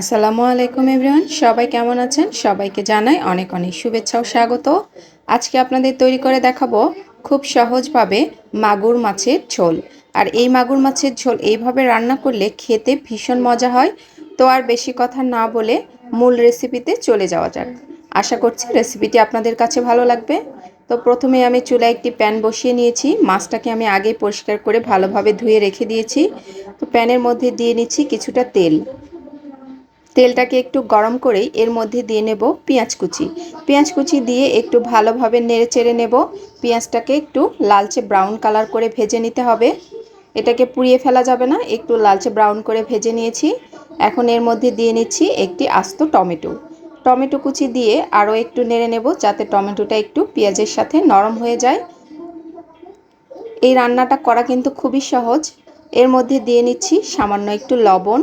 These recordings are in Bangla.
আসসালামু আলাইকুম এভরিওয়ান, সবাই কেমন আছেন? সবাইকে জানাই অনেক অনেক শুভেচ্ছা ও স্বাগত। আজকে আপনাদের তৈরি করে দেখাবো খুব সহজভাবে মাগুর মাছের ঝোল। আর এই মাগুর মাছের ঝোল এইভাবে রান্না করলে খেতে ভীষণ মজা হয়। তো আর বেশি কথা না বলে মূল রেসিপিতে চলে যাওয়া যাক। আশা করছি রেসিপিটি আপনাদের কাছে ভালো লাগবে। তো প্রথমে আমি চুলায় একটি প্যান বসিয়ে নিয়েছি। মাছটাকে আমি আগে পরিষ্কার করে ভালোভাবে ধুয়ে রেখে দিয়েছি। তো প্যানের মধ্যে দিয়ে নিচ্ছি কিছুটা তেল। তেলটাকে একটু গরম করেই এর মধ্যে দিয়ে নেব পেঁয়াজ কুচি। পেঁয়াজ কুচি দিয়ে একটু ভালোভাবে নেড়ে চেড়ে নেব। পেঁয়াজটাকে একটু লালচে ব্রাউন কালার করে ভেজে নিতে হবে। এটাকে পুড়িয়ে ফেলা যাবে না, একটু লালচে ব্রাউন করে ভেজে নিয়েছি। এখন এর মধ্যে দিয়ে নিচ্ছি একটি আস্ত টমেটো। টমেটো কুচি দিয়ে আরও একটু নেড়ে নেব যাতে টমেটোটা একটু পেঁয়াজের সাথে নরম হয়ে যায়। এই রান্নাটা করা কিন্তু খুবই সহজ। এর মধ্যে দিয়ে নিচ্ছি সামান্য একটু লবণ।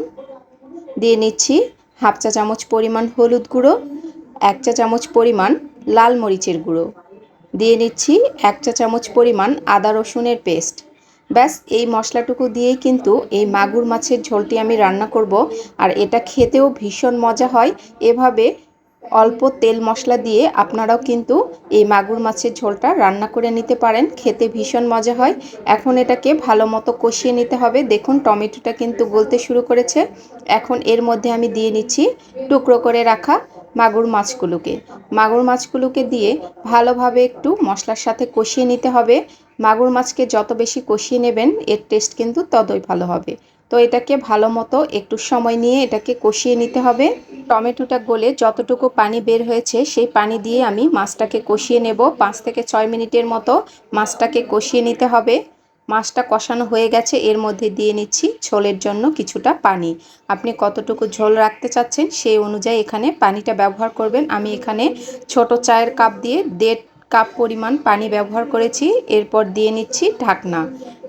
দিয়ে নিচ্ছি হাফ চা চামচ পরিমাণ হলুদ গুঁড়ো, এক চা চামচ পরিমাণ লাল মরিচের গুঁড়ো। দিয়ে নিচ্ছি এক চা চামচ পরিমাণ আদা রসুনের পেস্ট। ব্যাস, এই মশলাটুকু দিয়েই কিন্তু এই মাগুর মাছের ঝোলটি আমি রান্না করব। আর এটা খেতেও ভীষণ মজা হয়। এভাবে অল্প তেল মশলা দিয়ে আপনারাও কিন্তু এই মাগুর মাছের ঝোলটা রান্না করে নিতে পারেন। খেতে ভীষণ মজা হয়। এখন এটাকে ভালো মতো কষিয়ে নিতে হবে। দেখুন, টমেটোটা কিন্তু গলতে শুরু করেছে। এখন এর মধ্যে আমি দিয়ে নিচ্ছি টুকরো করে রাখা মাগুর মাছগুলোকে। মাগুর মাছগুলোকে দিয়ে ভালোভাবে একটু মশলার সাথে কষিয়ে নিতে হবে। মাগুর মাছকে যত বেশি কষিয়ে নেবেন, এর টেস্ট কিন্তু ততই ভালো হবে। তো এটাকে ভালো মতো একটু সময় নিয়ে এটাকে কষিয়ে নিতে হবে। টমেটোটা গলে যতটুকু পানি বের হয়েছে, সেই পানি দিয়ে আমি মাছটাকে কষিয়ে নেব। পাঁচ থেকে ছয় মিনিটের মতো মাছটাকে কষিয়ে নিতে হবে। মাছটা কষানো হয়ে গেছে, এর মধ্যে দিয়ে নিচ্ছি ঝোলের জন্য কিছুটা পানি। আপনি কতটুকু ঝোল রাখতে চাচ্ছেন সেই অনুযায়ী এখানে পানিটা ব্যবহার করবেন। আমি এখানে ছোট চায়ের কাপ দিয়ে দেড় কাপ পরিমাণ পানি ব্যবহার করেছি। এরপর দিয়ে নিচ্ছি ঢাকনা।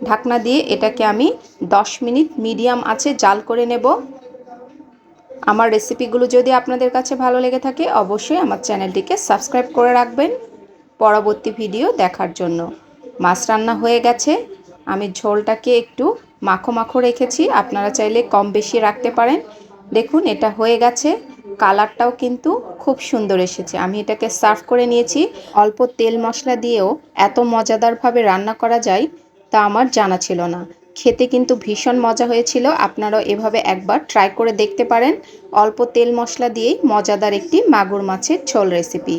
ঢাকনা দিয়ে এটাকে আমি 10 মিনিট মিডিয়াম আছে জাল করে নেব। আমার রেসিপিগুলো যদি আপনাদের কাছে ভালো লেগে থাকে, অবশ্যই আমার চ্যানেলটিকে সাবস্ক্রাইব করে রাখবেন। পরবর্তী ভিডিও দেখার জন্য। মাছ রান্না হয়ে গেছে। আমি ঝোলটাকে একটু মাখো মাখো রেখেছি। আপনারা চাইলে কম বেশি রাখতে পারেন। দেখুন, এটা হয়ে গেছে। কালারটাও কিন্তু খুব সুন্দর এসেছে। আমি এটাকে সার্ভ করে নিয়েছি। অল্প তেল মশলা দিয়েও এত মজাদারভাবে রান্না করা যায় তা আমার জানা ছিল না। খেতে কিন্তু ভীষণ মজা হয়েছিল। আপনারাও এভাবে একবার ট্রাই করে দেখতে পারেন। অল্প তেল মশলা দিয়েই মজাদার একটি মাগুর মাছের ঝোল রেসিপি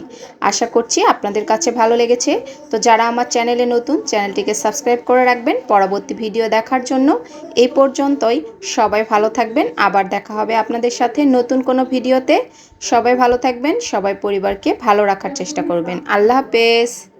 আশা করছি আপনাদের কাছে ভালো লেগেছে। তো যারা আমার চ্যানেলে নতুন, চ্যানেলটিকে সাবস্ক্রাইব করে রাখবেন। পরবর্তী ভিডিও দেখার জন্য এই পর্যন্তই। সবাই ভালো থাকবেন। আবার দেখা হবে আপনাদের সাথে নতুন কোনো ভিডিওতে সবাই ভালো থাকবেন। সবাই পরিবারকে ভালো রাখার চেষ্টা করবেন। আল্লাহ হাফেজ।